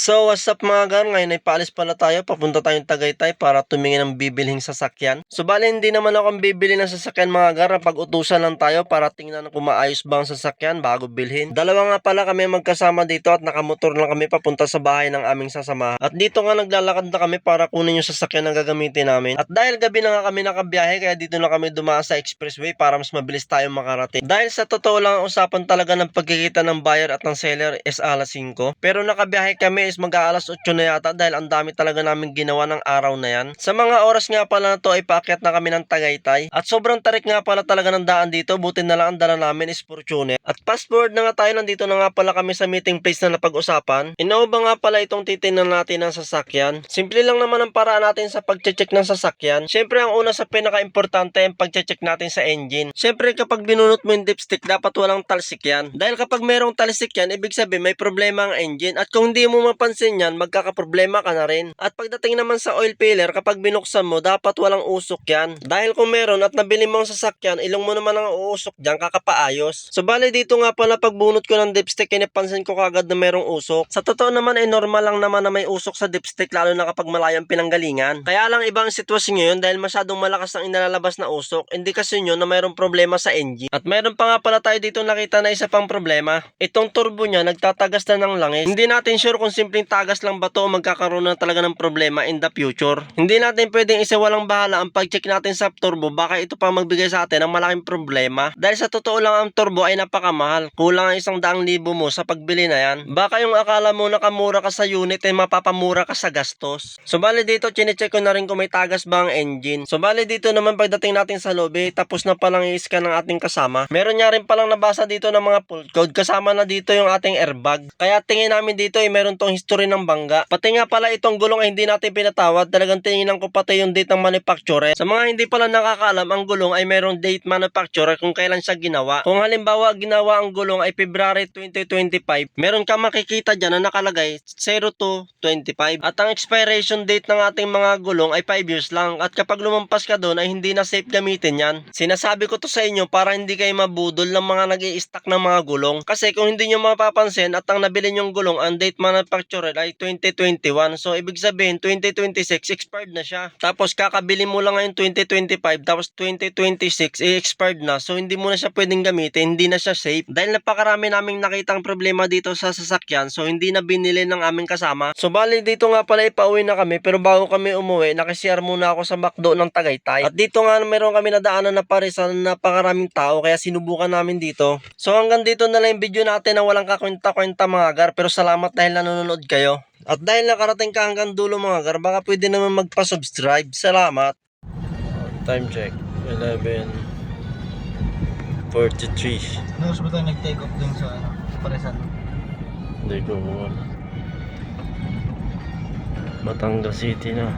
So what's up mga gar, ngayon ay paalis pala tayo, papunta tayong Tagaytay para tumingin ng bibilhing sasakyan. So bali hindi naman ako ang bibili ng sasakyan mga gar, pag-utusan lang tayo para tingnan kung maayos ba ang sasakyan bago bilhin. Dalawa nga pala kami magkasama dito at nakamotor lang kami papunta sa bahay ng aming sasamahan. At dito nga naglalakad na kami para kunin yung sasakyan na gagamitin namin. At dahil gabi na nga kami nakabiyahe, kaya dito na kami dumaan sa expressway para mas mabilis tayo makarating. Dahil sa totoo lang ang usapan talaga ng pagkikita ng buyer at ng seller is alas 5. Pero nakabiyahe kami is mag-aalas 8 na yata dahil ang dami talaga namin ginawa ng araw na yan. Sa mga oras nga pala na to ay paakyat na kami ng Tagaytay. At sobrang tarik nga pala talaga ng daan dito, buti na lang ang dala namin is Fortuner. At fast forward na nga tayo, nandito na nga pala kami sa meeting place na napag-usapan. Inauba nga pala itong titingnan natin ng sasakyan. Simple lang naman ang paraan natin sa pag-check ng sasakyan. Siyempre ang una sa pinaka-importante ang pag-check natin sa engine. Siyempre kapag binunot mo yung dipstick, dapat walang talsik yan. Dahil kapag merong talsik yan, ibig sabihin may problema ang engine. At kung hindi mo mapansin yan, magkakaproblema ka na rin. At pagdating naman sa oil filler, kapag binuksan mo, dapat walang usok yan. Dahil kung meron at nabili mo ang sasakyan, ilong mo naman ang uusok dyan, kakapaayos. So bali dito nga pala pagbunot ko ng dipstick, kinipansin ko kagad na merong usok. Sa totoo naman ay normal lang naman na may usok sa dipstick lalo na kapag malayo ang pinanggalingan. Kaya lang ibang sitwasyon ngayon dahil masyadong malakas ang inalalabas na usok, indikasyon yun na mayroong problema sa engine. At mayroon pa nga pala tayo dito nakita na isa pang problema. Itong turbo niya nagtatagas na ng langis. Hindi natin sure kung simpleng tagas lang ba to magkakaroon na talaga ng problema in the future. Hindi natin pwedeng isa walang bahala ang pag-check natin sa turbo baka ito pa magbigay sa atin ng malaking problema. Dahil sa totoo lang ang turbo ay napakamahal. Kulang ang isang daang libo mo sa pagbili na yan. Baka yung akala mo nakamura ka sa unit ay mapapamura ka sa gastos. So bali dito chinecheck ko na rin kung may tagas ba ang engine. So bali dito naman pagdating natin sa lobby tapos na palang i-scan ng ating kasama. Meron niya rin palang nabasa dito ng mga fault code kasama na dito yung ating airbag. Kaya tingin namin dito ay meron tong history ng bangga. Pati nga pala itong gulong ay hindi natin pinatawad. Talagang tinginan ko pati yung date ng manufacturer. Sa mga hindi pala nakakaalam, ang gulong ay merong date manufacturer kung kailan siya ginawa. Kung halimbawa ginawa ang gulong ay February 2025, meron ka makikita dyan na nakalagay 0225. At ang expiration date ng ating mga gulong ay 5 years lang. At kapag lumampas ka doon ay hindi na safe gamitin yan. Sinasabi ko to sa inyo para hindi kayo mabudol ng mga nag stock ng mga gulong. Kasi kung hindi nyo mapapansin at ang nabili nyong gulong, ang date manufacturer ay 2021. So ibig sabihin 2026 expired na siya. Tapos kakabili mo lang ngayon 2025 tapos 2026 i-expired na. So hindi mo na siya pwedeng gamitin, hindi na siya safe. Dahil napakarami naming nakitang problema dito sa sasakyan so hindi na binili ng aming kasama. So bali dito nga pala ipauwi na kami pero bago kami umuwi nakisiyar muna ako sa McDo ng Tagaytay. At dito nga meron kami nadaanan na parisan na napakaraming tao kaya sinubukan namin dito. So hanggang dito na lang yung video natin na walang kakwenta-kwenta mga gar pero salamat dahil nanonood kayo. At dahil nakarating ka hanggang dulo mga gar, baka pwede naman magpa-subscribe. Salamat. Time check. 11.43. Nung ba tayo nag-take off dun sa ano, Paresan? Hindi ko. Batangas City na.